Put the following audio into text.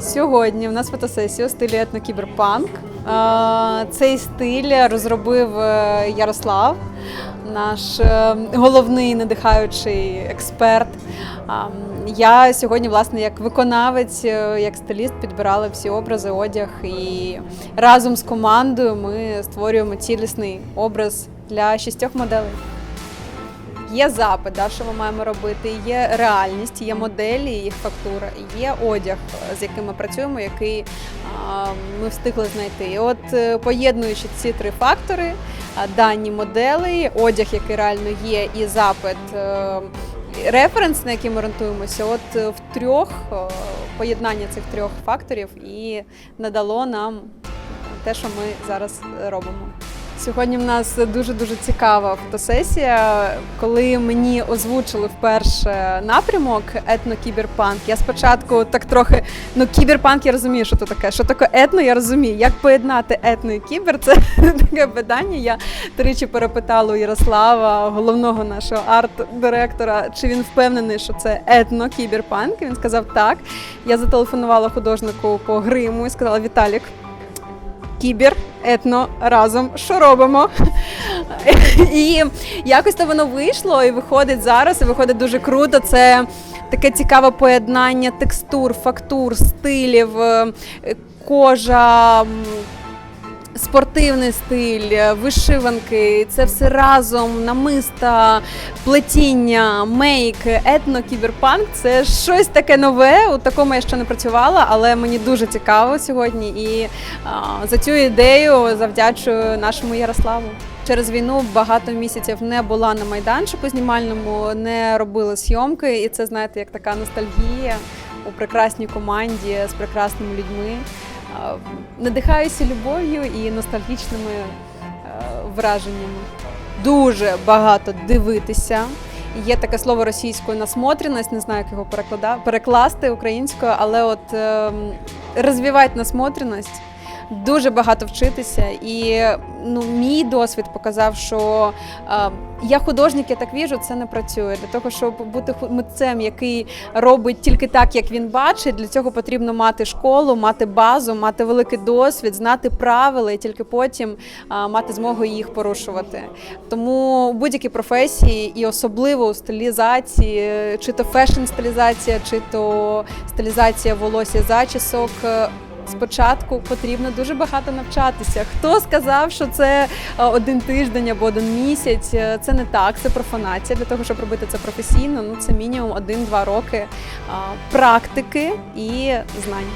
Сьогодні в нас фотосесія у стилі етнокіберпанк. Цей стиль розробив е, Ярослав, наш е, головний надихаючий експерт. Я сьогодні, власне, як виконавець, е, як стиліст, підбирала всі образи, одяг, і разом з командою ми створюємо цілісний образ для шістьох моделей. Є запит, да, що ми маємо робити, є реальність, є моделі, їх фактура, є одяг, з яким ми працюємо, який ми встигли знайти. І от е, поєднуючи ці три фактори, дані моделей, одяг, який реально є, і запит. е, Референс, на який ми орієнтуємося, от е, в трьох поєднання цих трьох факторів і надало нам те, що ми зараз робимо. Сьогодні в нас дуже дуже цікава фотосесія. Коли мені озвучили вперше напрямок етно-кіберпанк, я спочатку так трохи ну кіберпанк я розумію, що це таке. Що таке етно, я розумію. Як поєднати етно і кібер? Це таке питання. Я тричі перепитала у Ярослава, головного нашого арт-директора, чи він впевнений, що це етно-кіберпанк. Він сказав так. Я зателефонувала художнику по гриму і сказала: Віталік кібер, етно разом. Що робимо? І якось то воно вийшло і виходить зараз, і виходить дуже круто. Це таке цікаве поєднання текстур, фактур, стилів, е, кожа. Спортивний стиль, е, вишиванки, це все разом, намиста, плетіння, мейк, етно, кіберпанк це щось таке нове. У такому я ще не працювала, але мені дуже цікаво сьогодні. І а, за цю ідею завдячую нашому Ярославу. Через війну багато місяців не була на майданчику знімальному, не робила зйомки, і це знаєте, як така ностальгія у прекрасній команді з прекрасними людьми. Надихаюся любов'ю і ностальгічними е, враженнями. Дуже багато дивитися. Є таке слово російською насмотреність, не знаю, як його переклада, перекласти українською, але от ем, розвивати насмотреність, дуже багато вчитися. І ну, мій досвід показав, що е, я художник, я так віжу, це не працює. Для того, щоб бути митцем, який робить тільки так, як він бачить, для цього потрібно мати школу, мати базу, мати великий досвід, знати правила і тільки потім а, мати змогу їх порушувати. Тому у будь-якій професії, і особливо у стилізації, чи то фешн-стилізація, чи то стилізація волосся зачісок спочатку потрібно дуже багато навчатися. Хто сказав, що це е, один тиждень або один місяць? Е, це не так, це профанація. Для того, щоб робити це професійно, ну це мінімум один-два роки практики і знань.